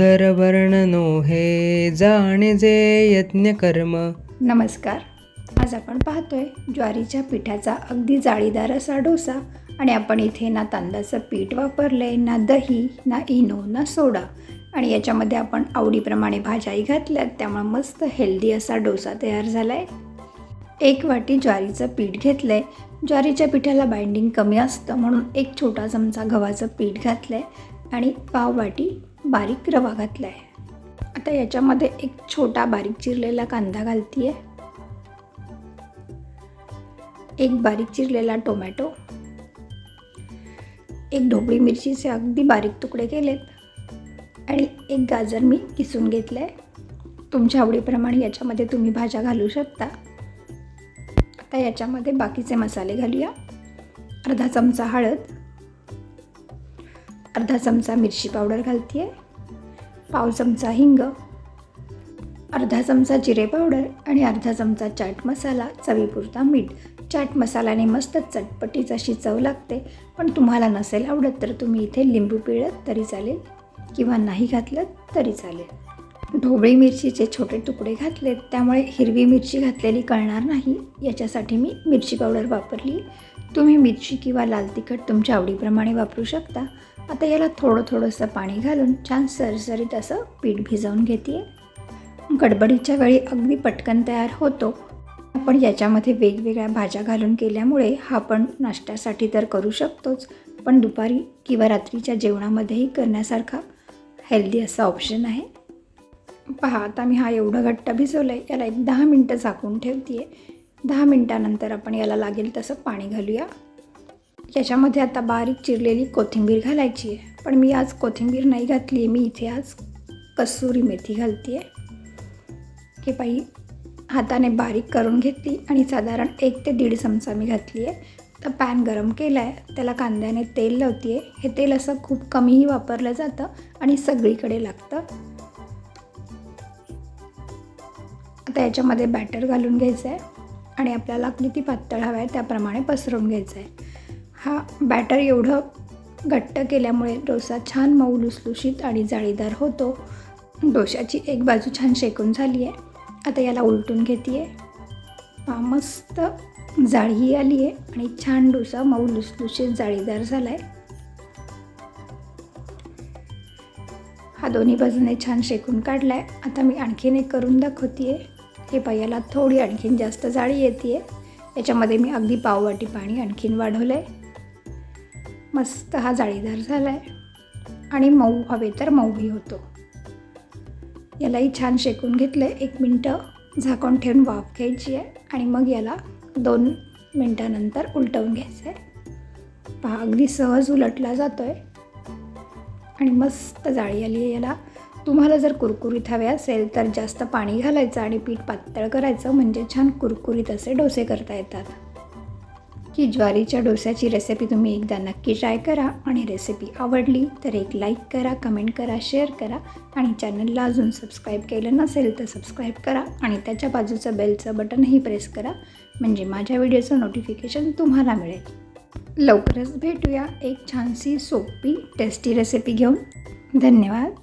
उदर वर्णनो हे जाणे जे यज्ञ कर्म. नमस्कार. आज आपण पाहतोय ज्वारीच्या पिठाचा अगदी जाळीदार असा डोसा आणि आपण इथे ना तांदळाचं पीठ वापरलं आहे ना दही ना इनो ना सोडा आणि याच्यामध्ये आपण आवडीप्रमाणे भाज्याही घातल्यात. त्यामुळे मस्त हेल्दी असा डोसा तयार झाला आहे एक वाटी ज्वारीचं पीठ घेतलं आहे ज्वारीच्या पिठाला बाइंडिंग कमी असतं म्हणून एक छोटा चमचा गव्हाचं पीठ घातलं आहे आणि पाव वाटी बारीक रवा घातला आहे आता याच्यामध्ये एक छोटा बारीक चिरलेला कांदा घालते आहे एक बारीक चिरलेला टोमॅटो. एक ढोबळी मिरचीचे अगदी बारीक तुकडे केलेत. आणि एक गाजर मी किसून घेतलं आहे तुमच्या आवडीप्रमाणे याच्यामध्ये तुम्ही भाज्या घालू शकता. आता याच्यामध्ये बाकीचे मसाले घालूया. अर्धा चमचा हळद. अर्धा चमचा मिरची पावडर घालते आहे पाव चमचा हिंग अर्धा चमचा जिरे पावडर आणि अर्धा चमचा चाट मसाला चवीपुरता मीठ. चाट मसाल्याने मस्त चटपटीच अशी चव लागते पण तुम्हाला नसेल आवडत तर तुम्ही इथे लिंबू पिळत तरी चालेल किंवा नाही घातलं तरी चालेल. ढोबळी मिरचीचे छोटे तुकडे घातलेत त्यामुळे हिरवी मिरची घातलेली कळणार नाही. याच्यासाठी मी मिरची पावडर वापरली. तुम्ही मिरची किंवा लाल तिखट तुमच्या आवडीप्रमाणे वापरू शकता. आता याला थोडं थोडंसं पाणी घालून छान सरसरीत असं पीठ भिजवून घेते गडबडीच्या वेळी अगदी पटकन तयार होतो. आपण याच्यामध्ये वेगवेगळ्या भाज्या घालून केल्यामुळे हा पण नाश्त्यासाठी तर करू शकतोच. पण दुपारी किंवा रात्रीच्या जेवणामध्येही करण्यासारखा हेल्दी असा ऑप्शन आहे. पहा आता मी हा एवढं घट्ट भिजवलं आहे याला एक दहा मिनटं झाकून ठेवते आहे दहा मिनटानंतर आपण याला लागेल तसं पाणी घालूया. याच्यामध्ये आता बारीक चिरलेली कोथिंबीर घालायची आहे. पण मी आज कोथिंबीर नाही घातली आहे. मी इथे आज कसुरी मेथी घालते आहे की बाई हाताने बारीक करून घेतली आणि साधारण एक ते दीड चमचा मी घातली आहे. तर पॅन गरम केला आहे त्याला कांद्याने तेल लावते आहे हे तेल असं खूप कमीही वापरलं जातं आणि सगळीकडे लागतं. आता याच्यामध्ये बॅटर घालून घ्यायचं आहे आणि आपल्याला किती पातळ हवं आहे त्याप्रमाणे पसरवून घ्यायचं आहे. हा बॅटर एवढं घट्ट केल्यामुळे डोसा छान मऊ लुसलुशीत आणि जाळीदार होतो. डोशाची एक बाजू छान शेकून झाली आहे. आता याला उलटून घेते आहे मस्त जाळी आली आहे आणि छान डोसा मऊ लुसलुशीत जाळीदार झाला आहे हा दोन्ही बाजूने छान शेकून काढला आहे आता मी आणखीन एक करून दाखवते आहे हे पायाला थोडी आणखीन जास्त जाळी येते आहे याच्यामध्ये मी अगदी पाववाटी पाणी आणखीन वाढवलं आहे मस्त हा जाळीदार झाला आहे आणि मऊ हवे तर मऊही होतो. यालाही छान शेकून घेतलं आहे एक मिनटं झाकून ठेवून वाफ घ्यायची आहे. आणि मग याला दोन मिनटानंतर उलटवून घ्यायचं आहे पहा अगदी सहज उलटला जातो आहे आणि मस्त जाळी आली आहे याला. तुम्हाला जर कुरकुरीत हवे असेल तर जास्त पाणी घालायचं आणि पीठ पातळ करायचं म्हणजे छान कुरकुरीत असे डोसे करता येतात. ही ज्वारीच्या डोस्याची रेसिपी तुम्ही एकदा नक्की ट्राय करा आणि रेसिपी आवडली तर एक लाईक करा कमेंट करा शेअर करा आणि चॅनलला अजून सबस्क्राईब केलं नसेल तर सबस्क्राईब करा आणि त्याच्या बाजूचं बेलचं बटनही प्रेस करा म्हणजे माझ्या व्हिडिओचं नोटिफिकेशन तुम्हाला मिळेल. लवकरच भेटूया एक छानशी सोपी टेस्टी रेसिपी घेऊन. धन्यवाद.